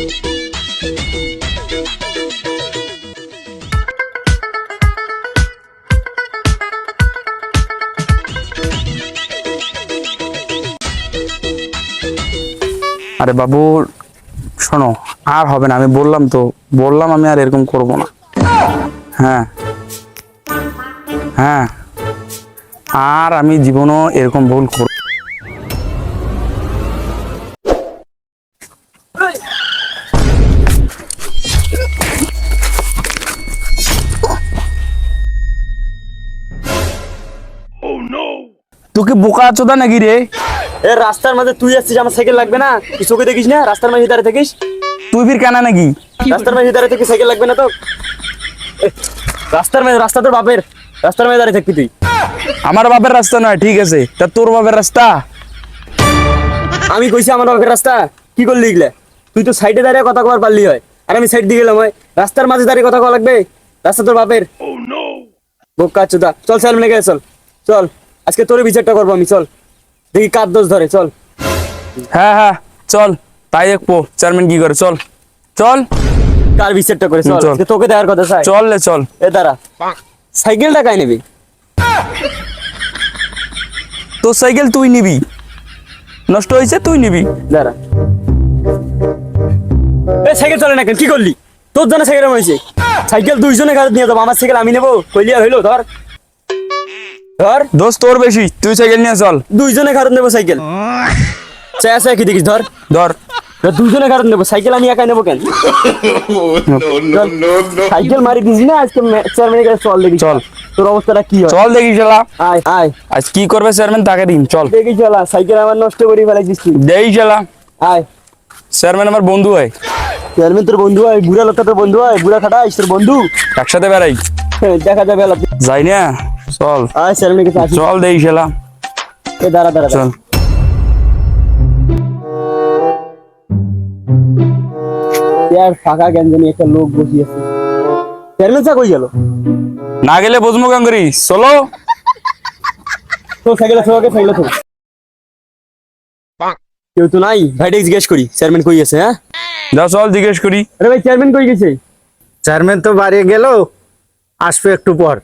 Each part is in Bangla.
আরে বাবু, শোনো, আর হবে না, আমি বললাম তো, বললাম আমি আর এরকম করব না। হ্যাঁ হ্যাঁ আর আমি জীবনও এরকম ভুল করব তুই কি বোকা চোদা নাকি রে এ রাস্তার মাঝে তুই আসছিস আমার সাইকেল লাগবে না? তুই চোখে দেখিস না? রাস্তার মাঝে দাঁড়িয়ে থাকিস? তুই ফির কেনা নাকি রাস্তার মাঝে দাঁড়িয়ে থাকিস সাইকেল লাগবে না তো? রাস্তার মাঝে রাস্তা তোর বাপের। রাস্তার মাঝে দাঁড়িয়ে থাকবি তুই। আমার বাপের রাস্তা নয় ঠিক আছে। তা তোর বাপের রাস্তা? আমি কইছি আমার বাপের রাস্তা। কি করলি এগুলা? তুই তো সাইডে দাঁড়িয়ে কথা কবার পারলি হয়। আর আমি সাইড দিয়ে গেলাম হয়। রাস্তার মাঝে দাঁড়িয়ে কথা কওয়া লাগবে? রাস্তা তোর বাপের। বোকা চোদা চল মেনে গেছে চল। চল। আজকে তোর বিচারটা করব আমি চল। দেখি কার দোষ ধরে চল। হ্যাঁ হ্যাঁ চল। তাই দেখব চেয়ারম্যান কি করে চল। চল। কার বিচারটা করে চল। আজকে তোকে দেওয়ার কথা স্যার চল লে চল। এ দাঁড়া। সাইকেলটা কাই নিবি? তোর সাইকেল তুই নিবি। নষ্ট হয়েছে তুই নিবি। দাঁড়া। এ সাইকেল চলে না কেন? কি করলি? তোর জন্য সাইকেল হয়েছে। সাইকেল দুইজনে ঘাট নিয়ে যাব আমার সাইকেল আমি নেব কইলিয়া হইল ধর। ধর। দোষ তোর বেশি। তুই সাইকেল নিয়ে চল। দুইজনে ঘাট নেব সাইকেল। চাই আছে কি দেখিস ধর। ধর। দুইজনে ঘাট নেব। সাইকেল আমি একাই নেব কেন? সাইকেল মারি দিস না আজকে চেয়ারম্যানের কাছে চল দেখি। চল। তোর অবস্থাটা কি চল দেখি শালা। আয় আয়। আজ কি করবে চেয়ারম্যান তাকে দিন চল। দেখি চলা সাইকেল আমার নষ্ট করে ফেলাইছিস তুই। দেই শালা। আয়। চেয়ারম্যান আমার বন্ধু হয়। চেয়ারম্যান তোর বন্ধু হয় বুড়া লোকটা তোর বন্ধু হয় বুড়া খাটাইস তোর বন্ধু। একসাথে বেড়াই। দেখা যাবে যাই না। চল। আয় কাছে আসি চল দেই শালা। এ দাঁড়া দাঁড়া চল। ইয়ার ফাঁকা গেঞ্জানি একটা লোক বসিয়েছে। চেয়ারম্যান চা কই গেল? না গেলে বুঝব কেন করি? চলো। তো সাইকেলে সবাইকে সাইকেলে তো কেউ তো নাই? ভাইটা জিজ্ঞেস করি চেয়ারম্যান কই গেছে হ্যাঁ? যা চল জিজ্ঞেস করি। আরে ভাই চেয়ারম্যান কই গেছে? চেয়ারম্যান তো বাড়ি গেল আসবে একটু পর।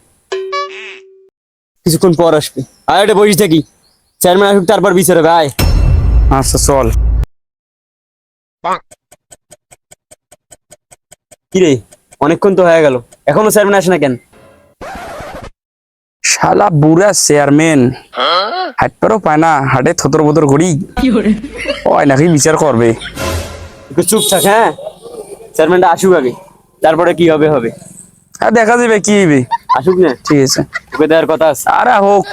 কিছুক্ষণ পর আসবে। আর এটা বসে থাকি। চেয়ারম্যান আসুক তারপর বিচার হবে আয়। আচ্ছা চল। কি রে অনেকক্ষণ তো হয়ে গেল। এখনও চেয়ারম্যান আসে না কেন? শালা বুড়া চেয়ারম্যান হাট পারও পায় না হাটে থতর বতর করি। ওই নাকি বিচার করবে। একটু চুপ থাক হ্যাঁ? চেয়ারম্যানটা আসুক আগে তারপরে কি হবে হবে। আর দেখা যাবে কি হবে। আসুক না। ঠিক আছে। তোকে দেওয়ার কথা আছে। আরে হোক।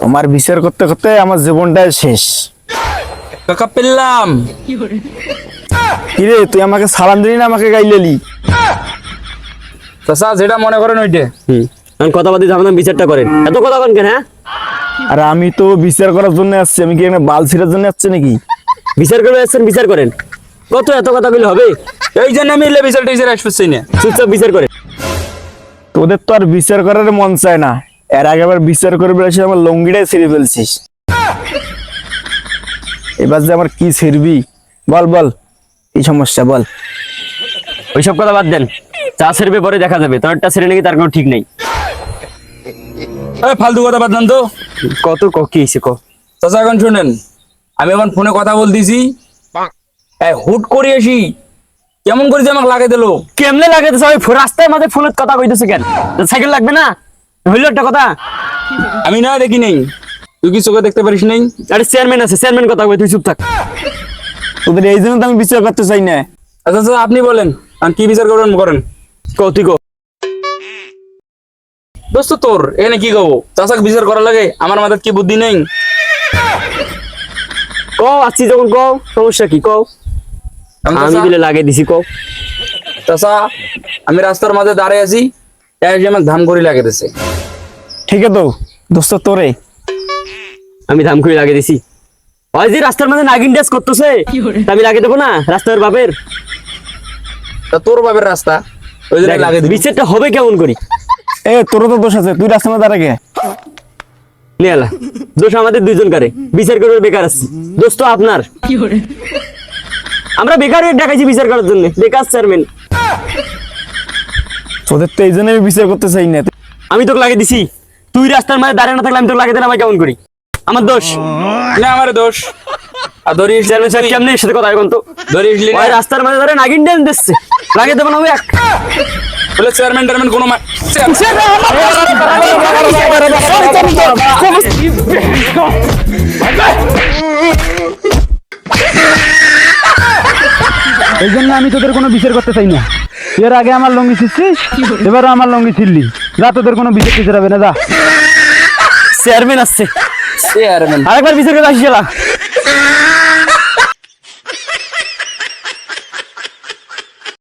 তোমার বিচার করতে করতে আমার জীবনটাই শেষ। কাকা পেলাম। কিরে তুই আমাকে সালাম দিলি না আমাকে গাইলেলি চাচা যেটা মনে করেন ওইটে। হুম। কথা বাদি ঝামেলা বিচারটা করেন। এত কথা কেন হ্যাঁ? আর আমি তো বিচার করার জন্য আসছি আমি কি এখানে বাল ছিঁড়ার জন্য আসছি নাকি? বিচার করে আসছেন বিচার করেন। কত এত কথা বলে হবে? এই জন্য আমি এলে বিচার টিচার আসতেছি না। চুপচাপ বিচার করে তোদের তো আর বিচার করার মন চায় না। এর আগে আবার বিচার করে বেড়েছি আমার লঙ্গিটাই ছিঁড়ে ফেলছিস। এবার যে আমার কি ছিড়বি? বল বল। এই সমস্যা বল। ওইসব কথা বাদ দেন। চা সেরবে পরে দেখা যাবে। তোমারটা সেরে নাকি তার কোনো ঠিক নেই। আরে ফালতু কথা বাদ দেন তো। কত ক কি হয়েছে ক? চাচা এখন শুনেন আমি এখন ফোনে কথা বলতেছি। হুট করে আসি। কেমন করে আমাকে লাগাই দিল? কেমনে লাগে ফো- রাস্তার মাঝে ফোনের কথা কইতেছে কেন? সাইকেল লাগবে না? হইল একটা কথা। আমি না দেখি নেই। তুই কি চোখে দেখতে পারিস নাই? আরে চেয়ারম্যান আছে চেয়ারম্যান কথা কই তুই চুপ থাক। তোদের এই জন্য তো আমি বিচার করতে চাই না। আচ্ছা আচ্ছা আপনি বলেন আর কি বিচার করবেন করেন। তুই কও। দোস্ত তোর এখানে কি কব? চাচাকে বিচার করা লাগে আমার মাথায় কি বুদ্ধি নেই? কও আসছি যখন কও সমস্যা কি? কও আমি দিলে লাগিয়ে দিছি কও চাচা আমি রাস্তার মাঝে দাঁড়িয়ে আছি তাই যে আমার ধাম করে লাগে দিছে। ঠিক আছে তো দোস্ত তোরে। আমি ধাম করে লাগিয়ে দিছি। ওই যে রাস্তার মাঝে নাগিন ড্যাস করতেছে আমি লাগিয়ে দেবো না রাস্তার বাপের? তা তোর বাপের রাস্তা ওই লাগে দিবি। বিচারটা হবে কেমন করি? এ তোরও তো দোষ আছে তুই রাস্তার মধ্যে দাঁড়া কে নিয়ালা দোষ আমাদের দুইজন কারে বিচার করবে বেকার আছে। দোষ তো আপনার। আমরা বেকার হয়ে ডাকাইছি বিচার করার জন্য বেকার চেয়ারম্যান। তোদের তো এই জন্য আমি বিচার করতে চাই না। আমি তোকে লাগিয়ে দিছি। তুই রাস্তার মাঝে দাঁড়িয়ে না থাকলে আমি তোকে লাগিয়ে দিলাম আমি কেমন করি? আমার দোষ। না আমার দোষ। আর ধরিস চেয়ারম্যান সাহেব কেমনি এর সাথে কথা এখন তো ধরিস লি রাস্তার মাঝে ধরে নাগিন ড্যান দিচ্ছে। লাগিয়ে দেবো না আমি এক। বলে চেয়ারম্যান টেয়ারম্যান কোনো এই জন্য আমি তোদের কোনো বিচার করতে চাই না। এর আগে আমার লঙ্গি ছিঁড়ছিস এবারও আমার লঙ্গি ছিড়লি। যা তোদের কোনো বিচার টিচার হবে না যা। চেয়ারম্যান আসছে চেয়ারম্যান আরেকবার বিচার করে আসি গেলা